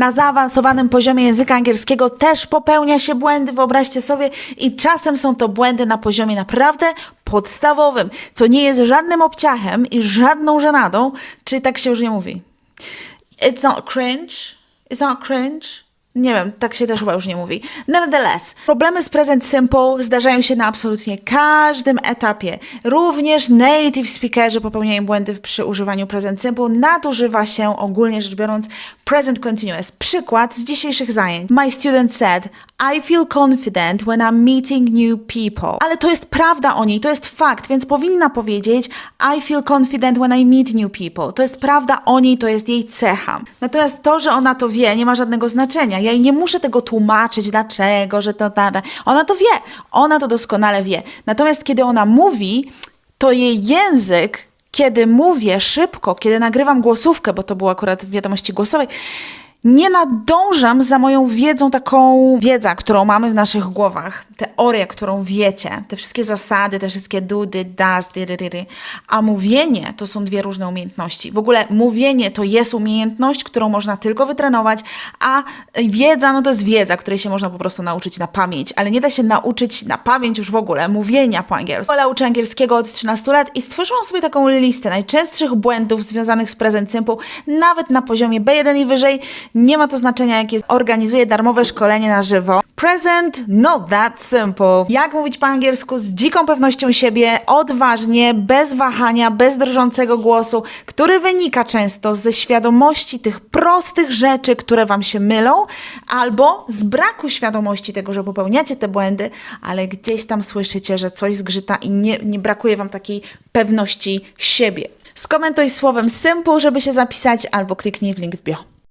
Na zaawansowanym poziomie języka angielskiego też popełnia się błędy, wyobraźcie sobie, i czasem są to błędy na poziomie naprawdę podstawowym, co nie jest żadnym obciachem i żadną żenadą, czy tak się już nie mówi. It's not cringe. It's not cringe. Nie wiem, tak się też chyba już nie mówi. Nevertheless, problemy z present simple zdarzają się na absolutnie każdym etapie. Również native speakerzy popełniają błędy przy używaniu present simple. Nadużywa się ogólnie rzecz biorąc present continuous. Przykład z dzisiejszych zajęć. My student said, I feel confident when I'm meeting new people. Ale to jest prawda o niej, to jest fakt, więc powinna powiedzieć I feel confident when I meet new people. To jest prawda o niej, to jest jej cecha. Natomiast to, że ona to wie, nie ma żadnego znaczenia. Ja jej nie muszę tego tłumaczyć, dlaczego, że to ta, ta. Ona to wie, ona to doskonale wie. Natomiast kiedy ona mówi, to jej język, kiedy mówię szybko, kiedy nagrywam głosówkę, bo to było akurat w wiadomości głosowej, nie nadążam za moją wiedzą, taką wiedza, którą mamy w naszych głowach, teorię, którą wiecie, te wszystkie zasady, te wszystkie did, did, did. A mówienie to są dwie różne umiejętności. W ogóle mówienie to jest umiejętność, którą można tylko wytrenować, a wiedza no to jest wiedza, której się można po prostu nauczyć na pamięć, ale nie da się nauczyć na pamięć już w ogóle mówienia po angielsku. Ola uczy angielskiego od 13 lat i stworzyłam sobie taką listę najczęstszych błędów związanych z present simple, nawet na poziomie B1 i wyżej. Nie ma to znaczenia, jak jest. Organizuję darmowe szkolenie na żywo. Present not that simple. Jak mówić po angielsku z dziką pewnością siebie, odważnie, bez wahania, bez drżącego głosu, który wynika często ze świadomości tych prostych rzeczy, które wam się mylą, albo z braku świadomości tego, że popełniacie te błędy, ale gdzieś tam słyszycie, że coś zgrzyta i nie, nie brakuje wam takiej pewności siebie. Skomentuj słowem simple, żeby się zapisać, albo kliknij w link w bio.